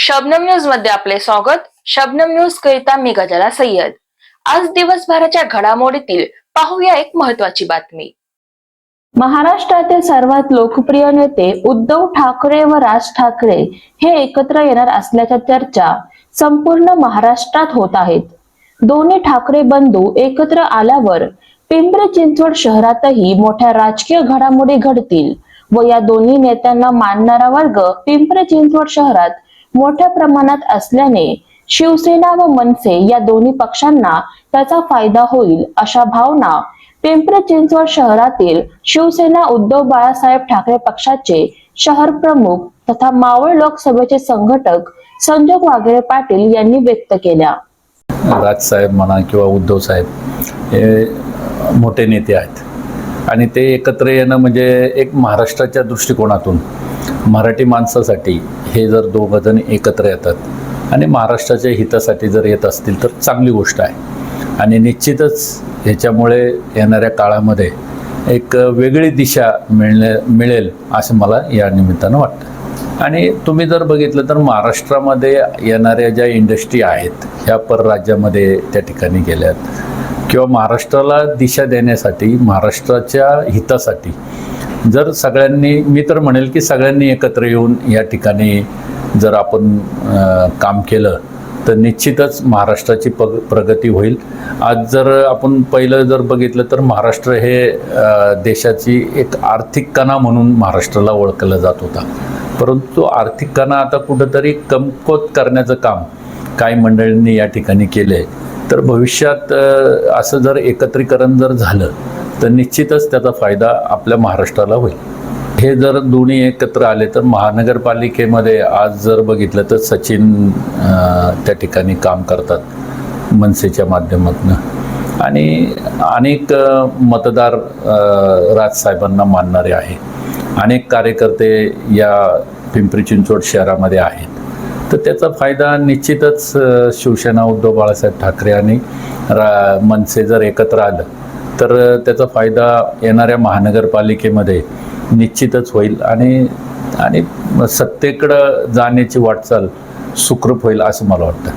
शबनम न्यूजमध्ये आपले स्वागत. शबनम न्यूज करिता मी गजाला सय्यद. आज दिवसभराच्या घडामोडीतील पाहूया एक महत्वाची बातमी. महाराष्ट्रातील सर्वात लोकप्रिय नेते उद्धव ठाकरे व राज ठाकरे हे एकत्र येणार असल्याच्या चर्चा संपूर्ण महाराष्ट्रात होत आहेत. दोन्ही ठाकरे बंधू एकत्र आल्यावर पिंपरी चिंचवड शहरातही मोठ्या राजकीय घडामोडी घडतील व या दोन्ही नेत्यांना मानणारा वर्ग पिंपरी चिंचवड शहरात मोठ्या प्रमाणात असल्याने शिवसेना व मनसे या दोन्ही पक्षांना त्याचा फायदा होईल अशा भावना पिंपरी चिंचवड शहरातील शिवसेना उद्धव बाळासाहेब ठाकरे पक्षाचे शहर प्रमुख तथा मावळ लोकसभेचे संघटक संजय वाघेरे पाटील यांनी व्यक्त केल्या. राजसाहेब म्हणा किंवा उद्धव साहेब हे मोठे नेते आहेत. आणि ते एकत्र येणं म्हणजे एक महाराष्ट्राच्या दृष्टिकोनातून मराठी माणसासाठी हे जर दोघं जण एकत्र येतात आणि महाराष्ट्राच्या हितासाठी जर येत असतील तर चांगली गोष्ट आहे. आणि निश्चितच ह्याच्यामुळे येणाऱ्या काळामध्ये एक वेगळी दिशा मिळणे मिळेल असं मला या निमित्तानं वाटतं. आणि तुम्ही जर बघितलं तर महाराष्ट्रामध्ये येणाऱ्या ज्या इंडस्ट्री आहेत ह्या परराज्यामध्ये त्या ठिकाणी गेल्यात. किंवा महाराष्ट्राला दिशा देण्यासाठी महाराष्ट्राच्या हितासाठी जर सगळ्यांनी मी तर म्हणेल की सगळ्यांनी एकत्र येऊन या ठिकाणी जर आपण काम केलं तर निश्चितच महाराष्ट्राची पग प्रगती होईल. आज जर आपण पहिलं जर बघितलं तर महाराष्ट्र हे देशाची एक आर्थिक कणा म्हणून महाराष्ट्राला ओळखलं जात होता. परंतु आर्थिक कणा आता कुठंतरी कमकोत करण्याचं काम काही मंडळींनी या ठिकाणी केलं आहे तर भविष्यात असं जर एकत्रीकरण जर झालं तर निश्चितच त्याचा फायदा आपल्या महाराष्ट्राला होईल. हे जर दोन्ही एकत्र आले तर महानगरपालिकेमध्ये आज जर बघितलं तर सचिन त्या ठिकाणी काम करतात मनसेच्या माध्यमातून. आणि अनेक मतदार राजसाहेबांना मानणारे आहे. अनेक कार्यकर्ते या पिंपरी चिंचवड शहरामध्ये आहेत. तर त्याचा फायदा निश्चितच शिवसेना उद्धव बाळासाहेब ठाकरे आणि रा मनसे जर एकत्र आलं तर त्याचा फायदा येणाऱ्या महानगरपालिकेमध्ये निश्चितच होईल आणि आणि सत्तेकडं जाण्याची वाटचाल सुखरूप होईल असं मला वाटतं.